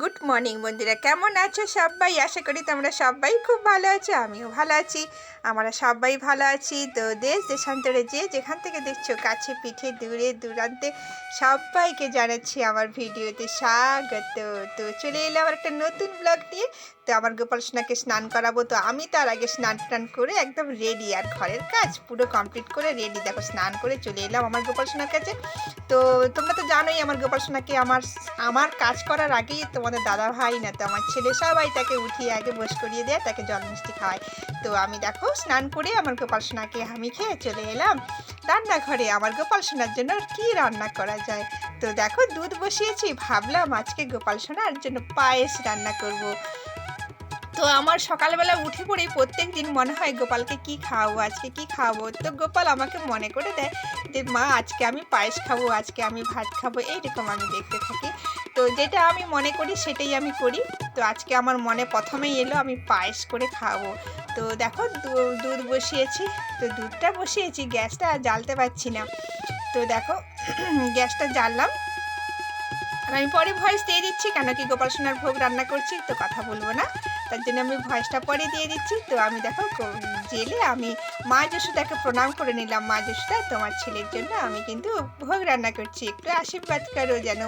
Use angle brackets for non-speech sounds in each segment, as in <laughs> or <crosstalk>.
Good morning বন্ধুরা। কেমন আছো সবাই? আশা করি তোমরা সবাই খুব ভালো আছো, আমিও ভালো আছি। আমরা সবাই ভালো আছি। তো দেশ দেশান্তরে যে যেখান থেকে দেখছ, কাছে, পিঠে, দূরে, দূরান্তে সবাইকে জানাচ্ছি আমার ভিডিওতে স্বাগত। তো চলে এলাম একটা নতুন ব্লগ নিয়ে। তো আমার গোপাল সোনাকে স্নান করাবো। তো আমি তার আগে স্নান টান করে একদম রেডি আর ঘরের কাজ পুরো কমপ্লিট করে রেডি দেখো, স্নান করে চলে এলাম আমার গোপাল সোনার কাছে। তো তোমরা তো জানোই আমার গোপাল সোনাকে আমার আমার কাজ করার আগেই তোমাদের দাদা ভাই না, তো আমার ছেলে সবাই তাকে উঠিয়ে আগে বস করিয়ে দেয়, তাকে জল মিষ্টি খাওয়ায়। তো আমি দেখো স্নান করে আমার গোপাল সোনাকে আমি খেয়ে চলে এলাম। রান্নাঘরে আমার গোপাল সোনার জন্য কি রান্না করা যায়? তো দেখো দুধ বসিয়েছি, ভাবলাম আজকে গোপাল সোনার জন্য পায়েস রান্না করব। তো আমার সকালবেলা উঠে পড়েই প্রত্যেক দিন মনে হয় গোপালকে কি খাওয়াবো, আজকে কি খাওয়াবো? তো গোপাল আমাকে মনে করে দেয় যে, মা, আজকে আমি পায়েস খাব, আজকে আমি ভাত খাব। এইরকম আমি দেখতে থাকি। তো যেটা আমি মনে করি সেটাই আমি করি। তো আজকে আমার মনে প্রথমেই এলো আমি পায়েস করে খাওয়াবো। তো দেখো দুধ বসিয়েছি, তো দুধটা বসিয়েছি, গ্যাসটা আর জ্বালতে পারছি না। তো দেখো, <clears throat> গ্যাসটা জ্বাললাম। আর আমি পরে ভয়েস দিয়ে দিচ্ছি কেন কি গোপাল সোনার ভোগ রান্না করছি, তো কথা বলব না। তার জন্য আমি ভয়েসটা পরে দিয়ে দিচ্ছি। তো আমি দেখো জেলে আমি মা যশোদাকে প্রণাম করে নিলাম। মা যশোদা, তোমার ছেলের জন্য আমি কিন্তু ভোগ রান্না করছি। একটু আশীর্বাদ করো যেন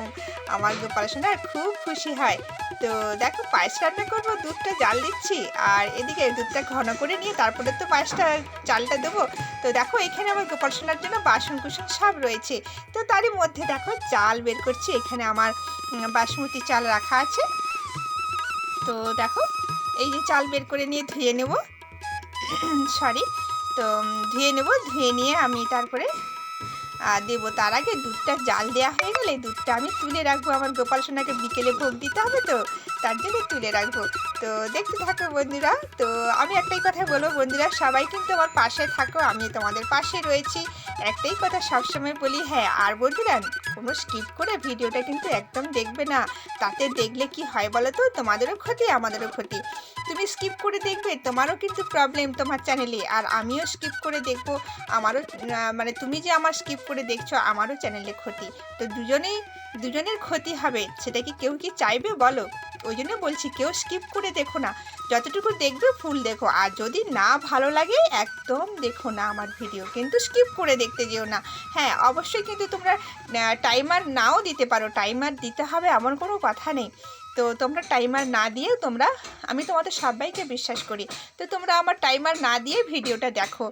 আমার গোপাল সোনা খুব খুশি হয়। তো দেখো, পায়েস রান্না করব, দুধটা জাল দিচ্ছি আর এদিকে দুধটা ঘন করে নিয়ে তারপরে তো পায়েসটা চালটা দেবো। তো দেখো, এখানে আমার গোপাল সোনার জন্য বাসন কুসন সব রয়েছে। তো তারই মধ্যে দেখো, চাল বের করছি। এখানে আমার বাসমতি চাল রাখা আছে। তো দেখো এই যে চাল বের করে নিয়ে ধুয়ে নেব। সরি, তো ধুয়ে নেব, ধুয়ে নিয়ে আমি তারপরে দেব। তার আগে দুধটা জাল দেওয়া হয়ে গেলে দুধটা আমি তুলে রাখব। আমার গোপাল সোনাকে বিকেলে ভোগ দিতে হবে তো। তার জন্য তুলে রাখব। তো দেখতে থাকো বন্ধুরা। তো আমি একটাই কথা বলব বন্ধুরা, সবাই কিন্তু আমার পাশে থাকো, আমি তোমাদের পাশে রয়েছি। একটাই কথা সবসময় বলি হ্যাঁ আর বন্ধুরা, কোনো স্কিপ করে ভিডিওটা কিন্তু একদম দেখবে না। তাতে দেখলে কি হয় বলো তো? তোমাদেরও ক্ষতি, আমাদেরও ক্ষতি। তুমি স্কিপ করে দেখবে, তোমারও কিন্তু প্রবলেম তোমার চ্যানেলে আর আমিও স্কিপ করে দেখব, আমারও মানে তুমি যে আমার স্কিপ করে দেখছ, আমারও চ্যানেলে ক্ষতি। তো দুজনেই, দুজনের ক্ষতি হবে, সেটা কি কেউ কি চাইবে বলো? ওই জন্য বলছি কেউ স্কিপ করে দেখো না। যতটুকু দেখবে ফুল দেখো। আর যদি না ভালো লাগে, একদম দেখো না আমার ভিডিও কিন্তু স্কিপ করে দেখতে যেও না। হ্যাঁ অবশ্যই কিন্তু তোমরা টাইমার নাও দিতে পারো। টাইমার দিতে হবে এমন কোনো কথা নেই। তো তোমরা টাইমার না দিয়ে তোমরা, আমি তোমাদের সবাইকে বিশ্বাস করি। তো তোমরা আমার টাইমার না দিয়ে ভিডিওটা দেখো।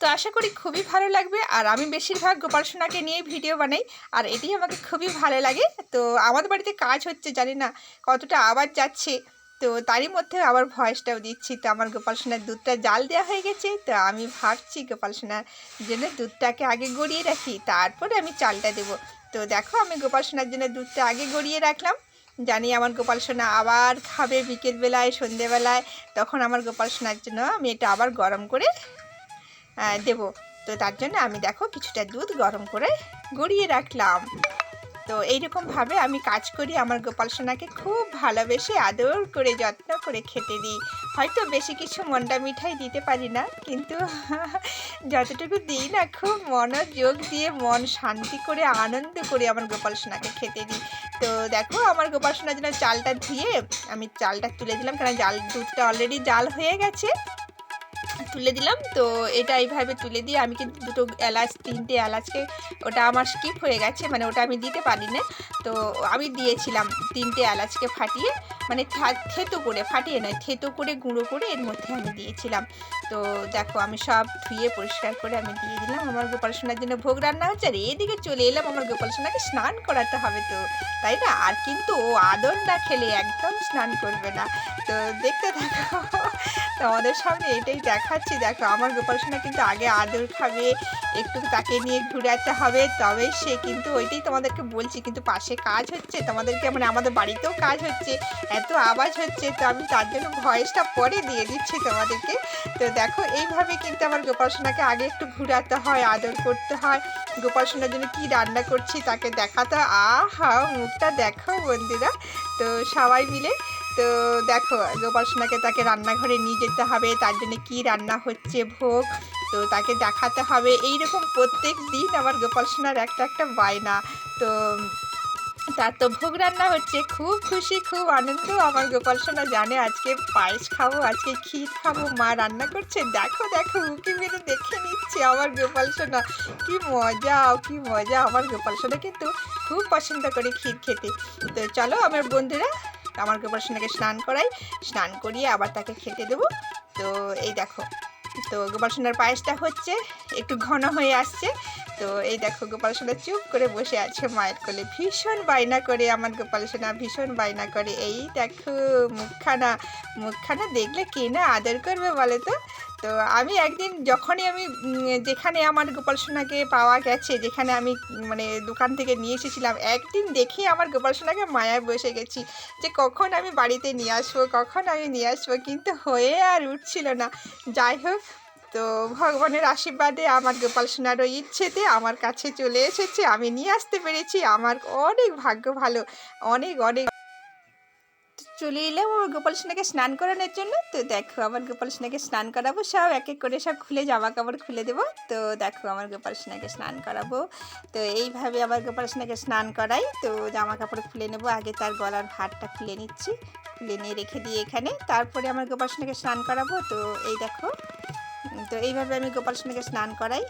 তো আশা করি খুবই ভালো লাগবে। আর আমি বেশিরভাগ গোপাল সোনাকে নিয়ে ভিডিও বানাই, আর এটি আমাকে খুবই ভালো লাগে। তো আমাদের বাড়িতে কাজ হচ্ছে, জানি না কতটা আওয়াজ যাচ্ছে, তো তারই মধ্যে আবার ভয়েসটাও দিচ্ছি। তো আমার গোপাল সোনার দুধটা জাল দেওয়া হয়ে গেছে, তো আমি ভাবছি গোপাল সোনার জন্য দুধটাকে আগে গড়িয়ে রাখি, তারপরে আমি চালটা দেবো। তো দেখো, আমি গোপাল সোনার জন্য দুধটা আগে গড়িয়ে রাখলাম। জানি আমার গোপাল সোনা আবার খাবে বিকেলবেলায়, সন্ধেবেলায়, তখন আমার গোপাল সোনার জন্য আমি এটা আবার গরম করে দেবো। তো তার জন্য আমি দেখো কিছুটা দুধ গরম করে গড়িয়ে রাখলাম। তো এইরকমভাবে আমি কাজ করি, আমার গোপাল সোনাকে খুব ভালোবেসে আদর করে, যত্ন করে খেতে দিই। হয়তো বেশি কিছু মন্ডা মিঠাই দিতে পারি না, কিন্তু <laughs> যতটুকু দিই না, খুব মনোযোগ দিয়ে মন শান্তি করে, আনন্দ করে আমার গোপাল সোনাকে খেতে দিই। তো দেখো আমার গোপাল সোনার জন্য চালটা ধুয়ে আমি চালটা তুলে দিলাম, কারণ জাল দুধটা অলরেডি জাল হয়ে গেছে। তুলে দিলাম। তো এটা এইভাবে তুলে দিয়ে আমি কিন্তু দুটো এলাচ, তিনটে এলাচকে ওটা আমার স্কিপ হয়ে গেছে মানে ওটা আমি দিতে পারি না তো আমি দিয়েছিলাম তিনটে এলাচকে ফাটিয়ে মানে থেতো করে, ফাটিয়ে নয়, থেতো করে, গুঁড়ো করে এর মধ্যে আমি দিয়েছিলাম। তো দেখো আমি সব ধুয়ে পরিষ্কার করে আমি দিয়ে দিলাম। আমার গোপাল সোনার জন্য ভোগ রান্না হচ্ছে, আর এদিকে চলে এলাম আমার গোপাল সোনাকে স্নান করাতে হবে তো, তাই না? আর কিন্তু ও আদর না খেলে একদম স্নান করবে না। তো দেখতে থাকো। তোমাদের সামনে এটাই দেখাচ্ছি। দেখো, আমার গোপাল সোনা কিন্তু আগে আদর খাবে, একটু তাকে নিয়ে ঘুরাতে হবে, তবে সে কিন্তু ওইটাই তোমাদেরকে বলছি। কিন্তু পাশে কাজ হচ্ছে, তোমাদেরকে মানে আমাদের বাড়িতেও কাজ হচ্ছে, এত আওয়াজ হচ্ছে, তো আমি তার জন্য ভয়েসটা পরে দিয়ে দিচ্ছি তোমাদেরকে। তো দেখো, এইভাবে কিন্তু আমার গোপাল সোনাকে আগে একটু ঘুরাতে হয়, আদর করতে হয়। গোপাল সোনার জন্য কী রান্না করছি তাকে দেখাতে আহা, মুখটা দেখো বন্ধুরা। তো সবাই মিলে তো দেখো, গোপাল সোনাকে তাকে রান্নাঘরে নিয়ে যেতে হবে, তার জন্য কি রান্না হচ্ছে ভোগ? তো তাকে দেখাতে হবে। এই রকম প্রত্যেক দিন আমার গোপাল সোনার একটা একটা বায়না। তো তার তো ভোগ রান্না হচ্ছে, খুব খুশি, খুব আনন্দ। আমার গোপাল সোনা জানে, আজকে পায়েস খাব, আজকে ক্ষীর খাব, মা রান্না করছে। দেখো দেখো, উকি মেরে দেখে নিচ্ছে আমার গোপাল সোনা। কি মজা কি মজা। আমার গোপাল সোনা কিন্তু খুব পছন্দ করে ক্ষীর খেতে। তো চলো, আমার বন্ধুরা গোপাল সেনাকে স্নান করাই, স্নান করিয়ে আবার তাকে খেতে দেবো। তো এই দেখো, তো গোপাল সোনার পায়েসটা হচ্ছে, একটু ঘন হয়ে আসছে। তো এই দেখো, গোপাল সোনা চুপ করে বসে আছে, মায়ের কোলে ভীষণ বায়না করে, আমার গোপাল সোনা ভীষণ বায়না করে। এই দেখো, মুখখানা মুখখানা দেখলে কে না আদর করবে বলে তো? তো আমি একদিন যখনই আমি যেখানে আমার গোপাল সোনাকে পাওয়া গেছে, যেখানে আমি মানে দোকান থেকে নিয়ে এসেছিলাম, একদিন দেখে আমার গোপাল সোনাকে মায়ায় বসে গেছি যে কখন আমি বাড়িতে নিয়ে আসব, কখন আমি নিয়ে আসব, কিন্তু হয়ে আর উঠছিল না। যাই হোক, তো ভগবানের আশীর্বাদে আমার গোপাল সোনারও ইচ্ছেতে আমার কাছে চলে এসেছে, আমি নিয়ে আসতে পেরেছি, আমার অনেক ভাগ্য ভালো, অনেক অনেক চলে এলাম আমার গোপাল সোনাকে স্নান করানোর জন্য। তো দেখো আমার গোপাল সোনাকে স্নান করাবো। সব এক এক করে সব খুলে জামা কাপড় খুলে দেবো। তো দেখো, আমার গোপাল সোনাকে স্নান করাবো। তো এইভাবে আমার গোপাল সোনাকে স্নান করাই। তো জামা কাপড় খুলে নেব। আগে তার গলার ভাতটা খুলে নিচ্ছি। খুলে নিয়ে রেখে দিই এখানে। তারপরে আমার গোপাল সোনাকে স্নান করাবো। তো এই দেখো, তো এইভাবে আমি গোপাল সোনাকে স্নান করাই।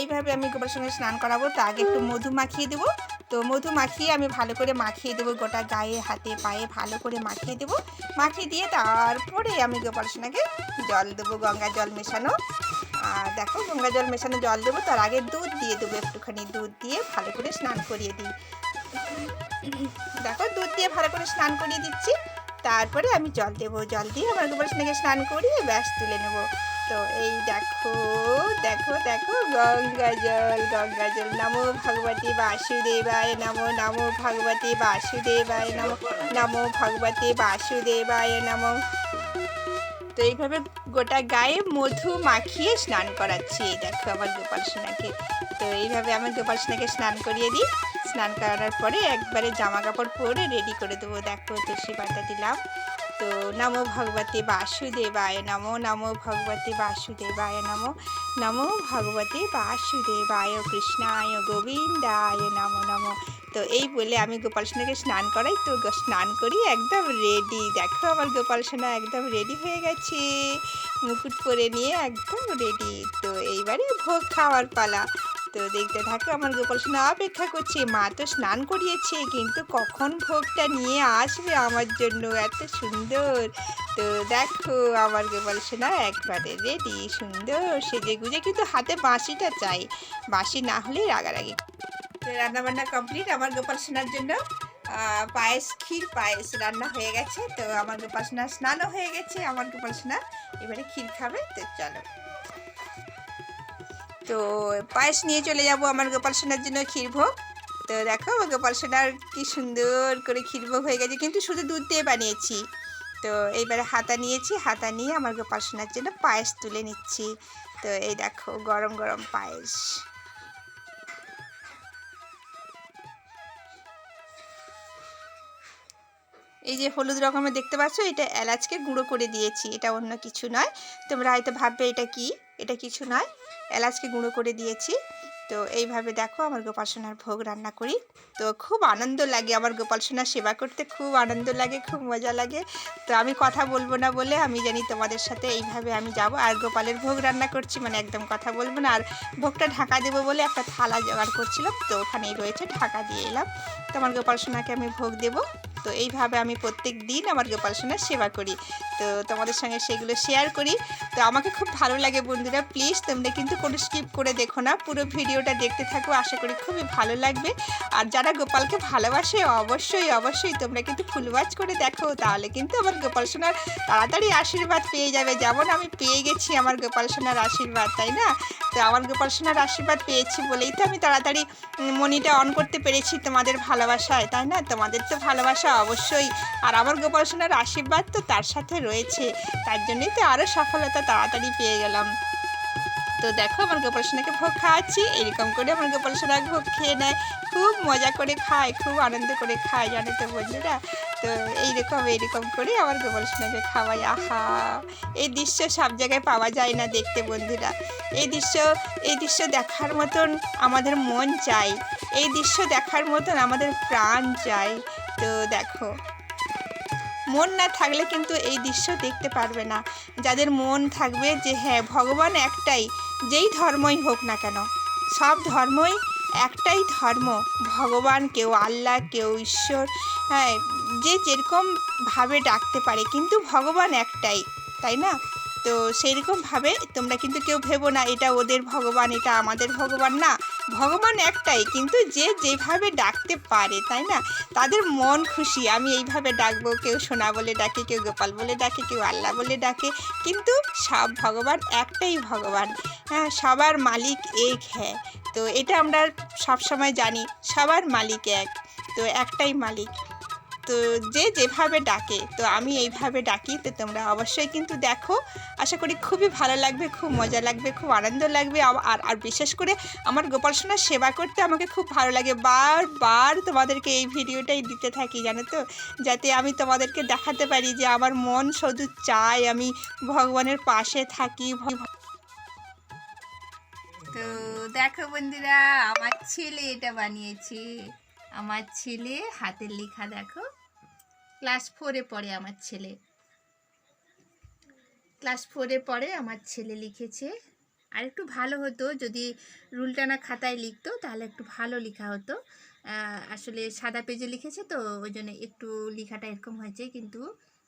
এইভাবে আমি গোপাল সোনাকে স্নান করাবো, তো আগে একটু মধু মাখিয়ে দেবো। তো মধু মাখিয়ে আমি ভালো করে মাখিয়ে দেবো, গোটা গায়ে, হাতে, পায়ে ভালো করে মাখিয়ে দেবো। মাখিয়ে দিয়ে তারপরে আমি গোপাল সোনাকে জল দেবো, গঙ্গা জল মেশানো। আর দেখো, গঙ্গা জল মেশানো জল দেবো, তার আগে দুধ দিয়ে দেবো একটুখানি, দুধ দিয়ে ভালো করে স্নান করিয়ে দিই। দেখো, দুধ দিয়ে ভালো করে স্নান করিয়ে দিচ্ছি। তারপরে আমি জল দেবো, জল দিয়ে আমার গোপাল সোনাকে স্নান করিয়ে ব্যাস তুলে নেব। তো এই দেখো দেখো দেখো, গঙ্গা জল গঙ্গা জল, নমো ভগবতী বাসুদেবায় নমো নমো ভগবতী বাসুদেবায় নমো নমো ভগবতী বাসুদেবায় নমো। তো এইভাবে গোটা গায়ে মধু মাখিয়ে স্নান করাচ্ছি, এই দেখো আমার গোপাল সোনাকে। তো এইভাবে আমার গোপাল সোনাকে স্নান করিয়ে দিই। স্নান করার পরে একবারে জামা কাপড় পরে রেডি করে দেবো, দেখো, তুলসী পাতা দিলাম। তো নমো ভগবতী বাসুদেবায়, নমো নমো ভগবতী বাসুদেবায়, নমো নমো ভগবতী বাসুদেবায়, কৃষ্ণায়, গোবিন্দায়, নমো নমো। তো এই বলে আমি গোপাল সোনাকে স্নান করাই, তো স্নান করি, একদম রেডি দেখো আমার গোপাল সোনা একদম রেডি হয়ে গেছে। মুকুট পরে নিয়ে একদম রেডি তো এইবারে ভোগ খাওয়ার পালা। তো দেখতে থাকো, আমার গোপাল সোনা অপেক্ষা করছে। মা তো স্নান করিয়েছে, কিন্তু কখন ভোগটা নিয়ে আসবে আমার জন্য? এত সুন্দর। তো দেখো, আমার গোপাল সোনা একবারে রেডি সুন্দর সেজে গুজে কিন্তু হাতে বাঁশিটা চাই। বাঁশি না হলে রাগারাগি। রান্নাবান্না কমপ্লিট আমার গোপাল সোনার জন্য পায়েস, ক্ষীর, পায়েস রান্না হয়ে গেছে। তো আমার গোপাল সোনা স্নানও হয়ে গেছে, আমার গোপাল সোনা এবারে ক্ষীর খাবে, তো চলো। তো পায়েস নিয়ে চলে যাব আমার গোপাল সোনার জন্য ক্ষীরভোগ। তো দেখো আমার গোপাল সোনার কি সুন্দর করে ক্ষীরভোগ হয়ে গেছে, কিন্তু শুধু দুধ দিয়ে বানিয়েছি। তো এইবারে হাতা নিয়েছি, হাতা নিয়ে আমার গোপাল সোনার জন্য পায়েস তুলে নিচ্ছি। তো এই দেখো, গরম গরম পায়েস। এই যে হলুদ রকমের দেখতে পাচ্ছ, এটা এলাচকে গুঁড়ো করে দিয়েছি, এটা অন্য কিছু নয়। তোমরা হয়তো ভাববে, এটা কি? এটা কিছু নয়, এলাচকে গুঁড়ো করে দিয়েছি। তো এইভাবে দেখো আমার গোপাল সোনার ভোগ রান্না করি। তো খুব আনন্দ লাগে, আমার গোপাল সোনার সেবা করতে খুব আনন্দ লাগে, খুব মজা লাগে। তো আমি কথা বলব না বলে আমি জানি তোমাদের সাথে এইভাবে আমি যাব। আর গোপালের ভোগ রান্না করছি মানে একদম কথা বলব না। আর ভোগটা ঢাকা দেবো বলে একটা থালা জোগাড় করছিলাম, তো ওখানেই রয়েছে, ঢাকা দিয়ে এলাম। তো আমার গোপাল সোনাকে আমি ভোগ দেবো। তো এইভাবে আমি প্রত্যেক দিন আমার গোপাল সোনার সেবা করি। তো তোমাদের সঙ্গে সেগুলো শেয়ার করি। তো আমাকে খুব ভালো লাগে বন্ধুরা প্লিজ তোমরা কিন্তু কোনো স্কিপ করে দেখো না। পুরো ভিডিওটা দেখতে থাকো, আশা করি খুবই ভালো লাগবে। আর যারা গোপালকে ভালোবাসে, অবশ্যই অবশ্যই তোমরা কিন্তু ফুলওয়াচ করে দেখো। তাহলে কিন্তু আমার গোপাল সোনার তাড়াতাড়ি আশীর্বাদ পেয়ে যাবে। যেমন আমি পেয়ে গেছি আমার গোপাল সোনার আশীর্বাদ, তাই না? তো আমার গোপাল সোনার আশীর্বাদ পেয়েছি বলেই তো আমি তাড়াতাড়ি মনিটা অন করতে পেরেছি তোমাদের ভালোবাসায়, তাই না? তোমাদের তো ভালোবাসা অবশ্যই আর আমার গোপাল সোনার আশীর্বাদ তো তার সাথে রয়েছে। তার জন্যই তো আরও সফলতা তাড়াতাড়ি পেয়ে গেলাম। তো দেখো, আমার গোপাল সোনাকে ভোগ খাওয়াচ্ছি। এরকম করে আমার গোপাল সোনা ভোগ খেয়ে নেয়। খুব মজা করে খায়, খুব আনন্দ করে খায়, জানো তো বন্ধুরা? তো এইরকম এইরকম করে আমার গোপাল সোনাকে খাওয়াই। আহা! এই দৃশ্য সব জায়গায় পাওয়া যায় না দেখতে বন্ধুরা। এই দৃশ্য এই দৃশ্য দেখার মতন আমাদের মন চাই এই দৃশ্য দেখার মতন আমাদের প্রাণ চাই তো দেখো। মন না থাকলে কিন্তু এই দৃশ্য দেখতে পারবে না। যাদের মন থাকবে যে হ্যাঁ ভগবান একটাই, যেই ধর্মই হোক না কেন। সব ধর্মই একটাই ধর্ম। ভগবান কেউ আল্লাহ, কেউ ঈশ্বর হ্যাঁ যে যেরকম ভাবে ডাকতে পারে, কিন্তু ভগবান একটাই, তাই না? তো সেইরকমভাবে তোমরা কিন্তু কেউ ভেবো না, এটা ওদের ভগবান, এটা আমাদের ভগবান না। ভগবান একটাই, কিন্তু যে যেভাবে ডাকতে পারে, তাই না? তাদের মন খুশি, আমি এইভাবে ডাকবো, কেউ সোনা বলে ডাকে, কেউ গোপাল বলে ডাকে, কেউ আল্লাহ বলে ডাকে, কিন্তু সব ভগবান একটাই ভগবান। হ্যাঁ সবার মালিক এক হ্যাঁ। তো এটা আমরা সবসময় জানি, সবার মালিক এক। তো একটাই মালিক। তো যে যেভাবে ডাকে, তো আমি এইভাবে ডাকি, তো তোমরা অবশ্যই কিন্তু দেখো। আশা করি খুবই ভালো লাগবে, খুব মজা লাগবে, খুব আনন্দ লাগবে। আর আর বিশেষ করে আমার গোপাল সোনার সেবা করতে আমাকে খুব ভালো লাগে। বারবার তোমাদেরকে এই ভিডিওটাই দিতে থাকি, জানো তো? যাতে আমি তোমাদেরকে দেখাতে পারি যে আমার মন শুধু চায় আমি ভগবানের পাশে থাকি তো দেখো বন্ধুরা, আমার ছেলে এটা বানিয়েছে। আমার ছেলে হাতের লেখা দেখো। ক্লাস ফোরে পড়ে আমার ছেলে। ক্লাস ফোরে পড়ে আমার ছেলে লিখেছে। আর একটু ভালো হতো, যদি রুলটানা খাতায় লিখতো, তাহলে একটু ভালো লেখা হতো। আসলে সাদা পেজে লিখেছে তো, ওই জন্য একটু লেখাটা এরকম হয়েছে, কিন্তু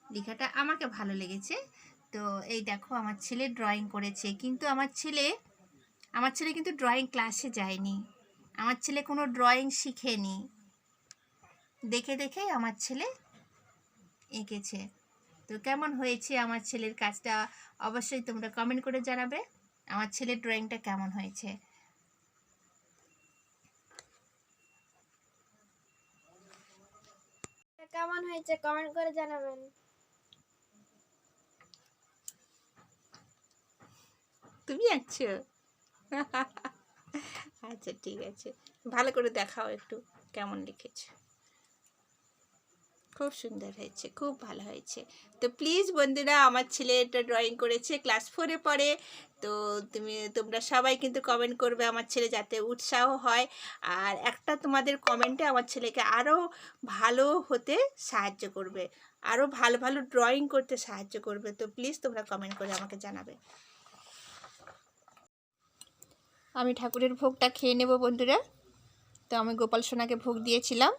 লেখাটা আমাকে ভালো লেগেছে। তো এই দেখো, আমার ছেলে ড্রয়িং করেছে। কিন্তু আমার ছেলে আমার ছেলে কিন্তু ড্রয়িং ক্লাসে যায়নি। আমার ছেলে কোনো ড্রয়িং শিখেনি। দেখে দেখেই আমার ছেলে এঁকেছে। তো কেমন হয়েছে আমার ছেলের কাজটা? অবশ্যই তোমরা কমেন্ট করে জানাবে। আমার ছেলের ড্রয়িংটা কেমন হয়েছে? কেমন হয়েছে কমেন্ট করে জানাবেন। তুমি আছো <laughs> আচ্ছা ঠিক আছে। ভালো করে দেখাও একটু কেমন লিখেছো। খুব সুন্দর হয়েছে, খুব ভালো হয়েছে। তো প্লিজ বন্ধুরা, আমার ছেলে এটা ড্রয়িং করেছে ক্লাস ফোরে পড়ে। তো তুমি, তোমরা সবাই কিন্তু কমেন্ট করবে আমার ছেলে যাতে উৎসাহ হয়। আর একটা তোমাদের কমেন্টে আমার ছেলেকে আরও ভালো হতে সাহায্য করবে। আরও ভালো ভালো ড্রয়িং করতে সাহায্য করবে। তো প্লিজ তোমরা কমেন্ট করে আমাকে জানাবে। আমি ঠাকুরের ভোগটা খেয়ে নেব বন্ধুরা। তো আমি গোপাল সোনাকে ভোগ দিয়েছিলাম।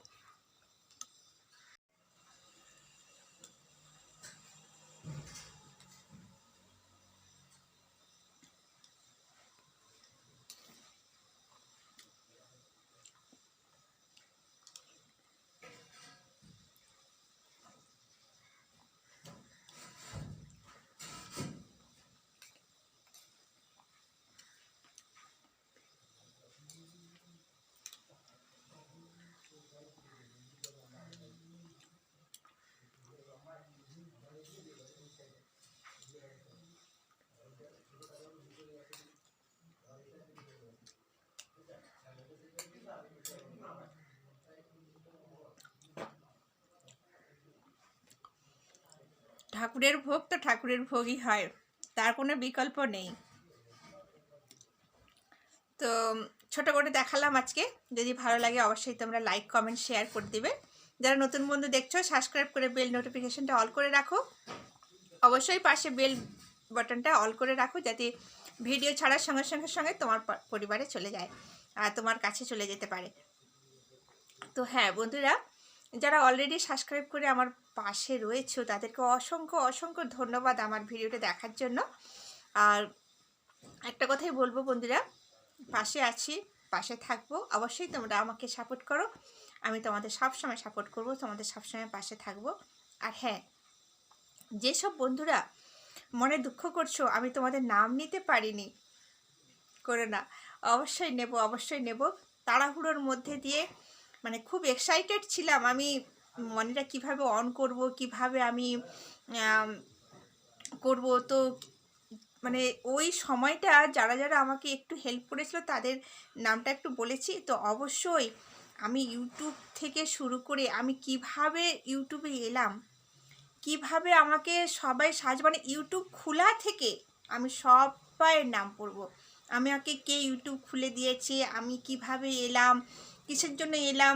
ঠাকুরের ভোগ তো ঠাকুরের ভোগই হয়, তার কোনো বিকল্প নেই। তো ছোট করে দেখালাম আজকে, যদি ভালো লাগে অবশ্যই তোমরা লাইক কমেন্ট শেয়ার করে দিবে। যারা নতুন বন্ধু দেখছ সাবস্ক্রাইব করে বেল নোটিফিকেশনটা অল করে রাখো। অবশ্যই পাশে বেল বাটনটা অল করে রাখো, যাতে ভিডিও ছাড়ার সঙ্গে সঙ্গে সঙ্গে তোমার পরিবারে চলে যায়, আর তোমার কাছে চলে যেতে পারে। তো হ্যাঁ বন্ধুরা, যারা অলরেডি সাবস্ক্রাইব করে আমার পাশে রয়েছে তাদেরকে অসংখ্য অসংখ্য ধন্যবাদ আমার ভিডিওটা দেখার জন্য। আর একটা কথাই বলব বন্ধুরা, পাশে আছি, পাশে থাকব, অবশ্যই তোমরা আমাকে সাপোর্ট করো। আমি তোমাদের সব সময় সাপোর্ট করব, তোমাদের সব সময় পাশে থাকব। আর হ্যাঁ যেসব বন্ধুরা মনে দুঃখ করছ, আমি তোমাদের নাম নিতে পারিনি, করে না, অবশ্যই নেব অবশ্যই নেব। তাড়াহুড়োর মধ্যে দিয়ে মানে খুব এক্সাইটেড ছিলাম আমি মনেটা কীভাবে অন করব, কীভাবে আমি করব? তো মানে ওই সময়টা যারা যারা আমাকে একটু হেল্প করেছিল, তাদের নামটা একটু বলেছি। তো অবশ্যই আমি ইউটিউব থেকে শুরু করে আমি কীভাবে ইউটিউবে এলাম, কীভাবে আমাকে সবাই সাহায্য মানে ইউটিউব খোলা থেকে আমি সবাইয়ের নাম পড়ব। আমি আমাকে কে ইউটিউব খুলে দিয়েছে, আমি কীভাবে এলাম, কিসের জন্য এলাম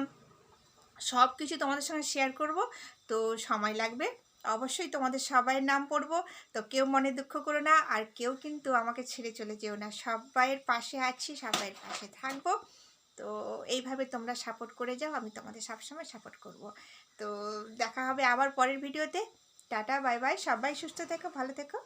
সব কিছু তোমাদের সঙ্গে শেয়ার করব। তো সময় লাগবে। অবশ্যই তোমাদের সবাইয়ের নাম পড়ব। তো কেউ মনে দুঃখ করো না, আর কেউ কিন্তু আমাকে ছেড়ে চলে যেও না। সবাইয়ের পাশে আছি, সবাইয়ের পাশে থাকব। তো এইভাবে তোমরা সাপোর্ট করে যাও, আমি তোমাদের সবসময় সাপোর্ট করব। তো দেখা হবে আবার পরের ভিডিওতে। টাটা বাই বাই সবাই সুস্থ থেকো, ভালো থেকো।